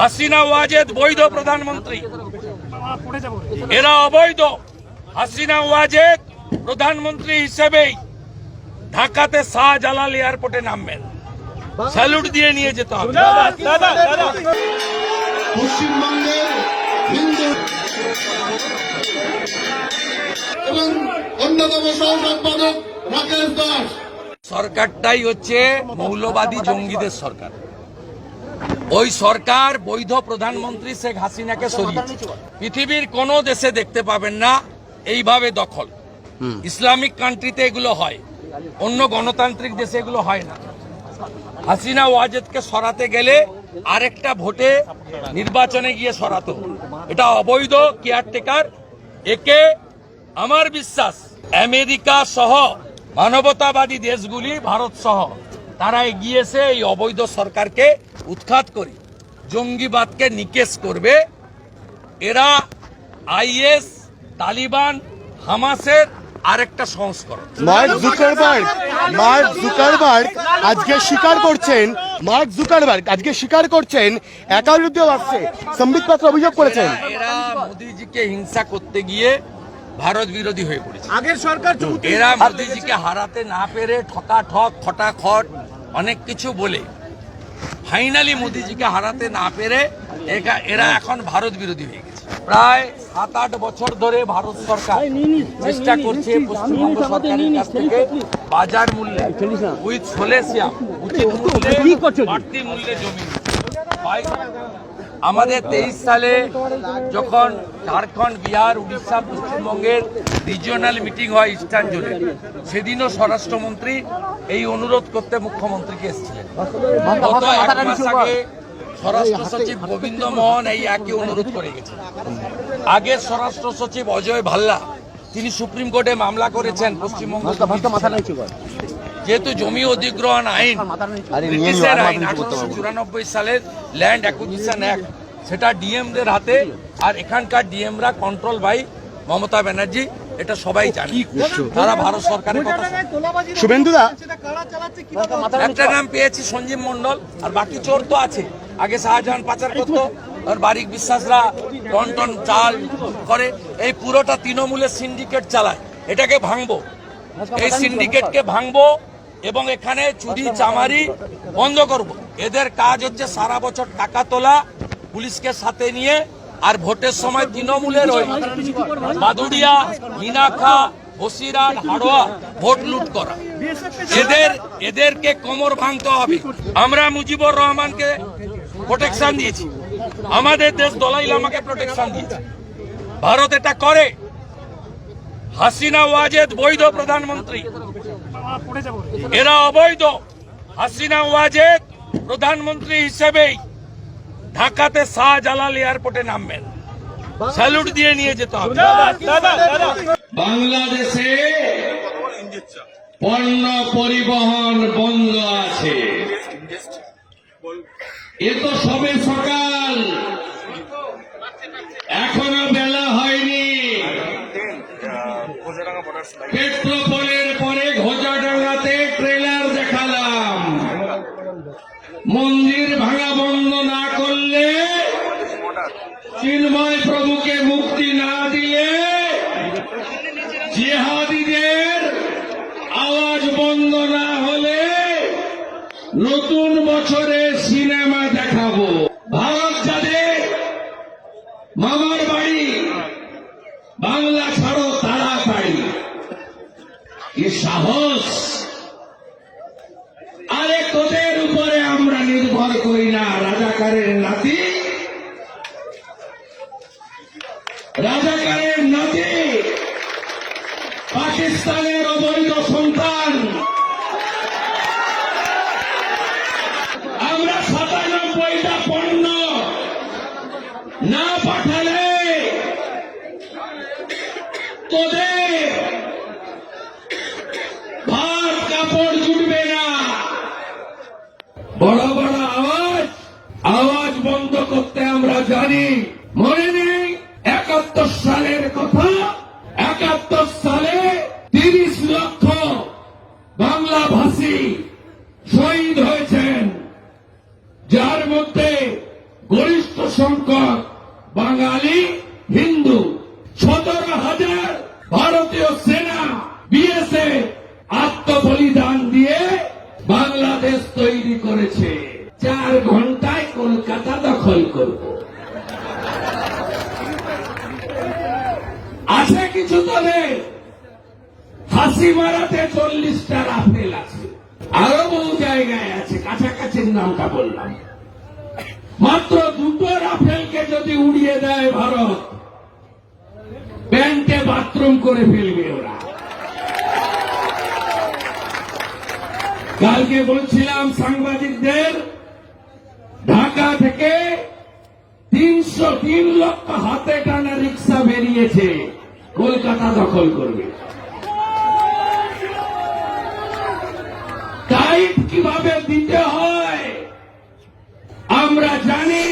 হাসিনা ওয়াজেদ বৈধ প্রধানমন্ত্রী। এরা অবৈধ। হাসিনা ওয়াজেদ প্রধানমন্ত্রী হিসেবেই ঢাকাতে শাহজালাল এয়ারপোর্টে নামবেন। স্যালুট দিয়ে নিয়ে যেতে হবে। পশ্চিমবঙ্গের হিন্দু এবং অন্যতম সহ সম্পাদক রাকেশ দাস। সরকারটাই হচ্ছে মৌলবাদী জঙ্গিদের সরকার। ওই সরকার বৈধ প্রধানমন্ত্রী শেখ হাসিনাকে সরিয়েছে। পৃথিবীর কোনো দেশে দেখতে পাবেন না এইভাবে দখল। ইসলামিক কান্ট্রিতে এগুলো হয় অন্য গণতান্ত্রিক দেশে এগুলো হয় না। হাসিনা ওয়াজেদকে সরাতে গেলে আরেকটা ভোটে নির্বাচনে গিয়ে সরাতো। এটা অবৈধ কেয়ারটেকার। একে আমার বিশ্বাস আমেরিকা সহ মানবতাবাদী দেশগুলি ভারত সহ। তারা এগিয়েছে এই অবৈধ সরকারকে উৎখাত করে জঙ্গিবাদকে নিকেশ করবে। এরা আইএস তালিবান হামাসের আরেকটা সংস্করণ। মার্ক জুকারবার্গ মার্ক জুকারবার্গ আজকে স্বীকার করছেন মার্ক জুকারবার্গ আজকে স্বীকার করছেন একার বিরুদ্ধে আসছে সম্বিত পাত্র অভিযোগ করেছেন। এরা- মোদিজিকে হিংসা করতে গিয়ে ভারত বিরোধী হয়ে পড়েছে। আগের সরকার এরা মোদিজিকে হারাতে না পেরে ঠকা ঠক খটাখট অনেক কিছু বলে। ফাইনালি মোদিজিকে হারাতে না পেরে এরা এখন ভারত বিরোধী হয়ে গেছে। প্রায় সাত আট বছর ধরে ভারত সরকার চেষ্টা করছে পশ্চিমবঙ্গ সরকারের কাছ থেকে বাজার মূল্যে উইথ সোলেসিয়াম উচিত মূল্যে বাড়তি মূল্যে জমি। আমাদের তেইশ সালে যখন ঝাড়খণ্ড বিহার উড়িষ্যা পশ্চিমবঙ্গের রিজিওনাল মিটিং হয় ইস্টার্ন জোনে সেদিনও স্বরাষ্ট্রমন্ত্রী এই অনুরোধ করতে মুখ্যমন্ত্রীকে এসেছিলেন। গত এক মাস আগে স্বরাষ্ট্র সচিব গোবিন্দ মোহন এই একই অনুরোধ করে গেছে আগের স্বরাষ্ট্র সচিব অজয় ভাল্লা তিনি সুপ্রিম কোর্টে মামলা করেছেন পশ্চিমবঙ্গ যেহেতু জমি অধিগ্রহণ আইন ব্রিটিশের আইন আঠারোশো চুরানব্বই সালের ল্যান্ড অ্যাকুইজিশন অ্যাক্ট সেটা ডিএমদের হাতে আর এখানকার ডিএমরা কন্ট্রোল বাই মমতা ব্যানার্জি এটা সবাই জানে। তারা ভারত সরকারের কথা শুভেন্দুদা একটা নাম পেয়েছি সঞ্জীব মন্ডল আর বাকি চোর তো আছে। আগে শাহজাহান পাচার করতো আর বারিক বিশ্বাসরা টন টন চাল করে। এই পুরোটা তৃণমূলের সিন্ডিকেট চালায়। এটাকে ভাঙবো। এই সিন্ডিকেটকে ভাঙবো এবং এখানে চুরি চামারি বন্ধ করব। এদের কাজ হচ্ছে সারা বছর টাকা তোলা পুলিশকে সাথে নিয়ে আর ভোটের সময় তৃণমূলের ওই মাদুরিয়া মিনাখা বসিরাট হাড়োয়া ভোট লুট করা। এদের এদেরকে কোমর ভাঙতে হবে। আমরা মুজিবুর রহমানকে প্রোটেকশন দিয়েছি। আমাদের দেশ দলাই লামাকে প্রোটেকশন দিয়েছে। ভারত এটা করে। হাসিনা ওয়াজেদ বৈধ প্রধানমন্ত্রী। এরা অবৈধ। হাসিনা ওয়াজেদ প্রধানমন্ত্রী হিসেবেই ঢাকাতে শাহজালাল এয়ারপোর্টে নামবেন। স্যালুট দিয়ে নিয়ে যেতে হবে। বাংলাদেশে পণ্য পরিবহন বন্ধ আছে। এ তো সবে সকাল। এখনও বেলা হয়নি পেট্রোপোলের পরে ঘোজাডাঙ্গাতে ট্রেলার দেখালাম। মন্দির ভাঙা বন্ধ না করলে চিন্ময় প্রভুকে মুক্তি না দিয়ে জেহাদিদের আওয়াজ বন্ধ না হলে নতুন বছরে সিনেমা দেখাবো ভারত যাদের মামার বাড়ি বাংলা ছাড়ো তাড়াতাড়ি কি সাহস। আরে তোদের উপরে আমরা নির্ভর করি না, রাজাকারের নাতি। রাজাকারের নাতি। পাকিস্তানের অবৈধ সন্তান। আমরা সাতানব্বইটা পণ্য না পাঠালে তোদের কাপড় জুটবে না। বড় বড় আওয়াজ আওয়াজ বন্ধ করতে আমরা জানি। মনে নেই, একাত্তর সালের কথা? একাত্তর সালে তিরিশ লক্ষ বাংলা ভাষী শহীদ হয়েছেন। যার মধ্যে গরিষ্ঠ সংখ্যক বাঙালি, হিন্দু, সতেরো হাজার ভারতীয় সেনা বিএসএ তৈরি করেছে। চার ঘন্টায় কলকাতা দখল করব। আছে কিছু দলের ফাঁসি মারাতে চল্লিশটা রাফেল আছে। আরও বহু জায়গায় আছে, কাছাকাছির নামটা বললাম। মাত্র দুটো রাফেলকে যদি উড়িয়ে দেয় ভারত, ব্যাংকে বাথরুম করে ফেলবে ওরা। কালকে বলছিলাম সাংবাদিকদের, ঢাকা থেকে তিনশো তিন লক্ষ হাতে টানা রিক্সা বেরিয়েছে, কলকাতা দখল করবে। টাইট কীভাবে দিতে হয়, আমরা জানি।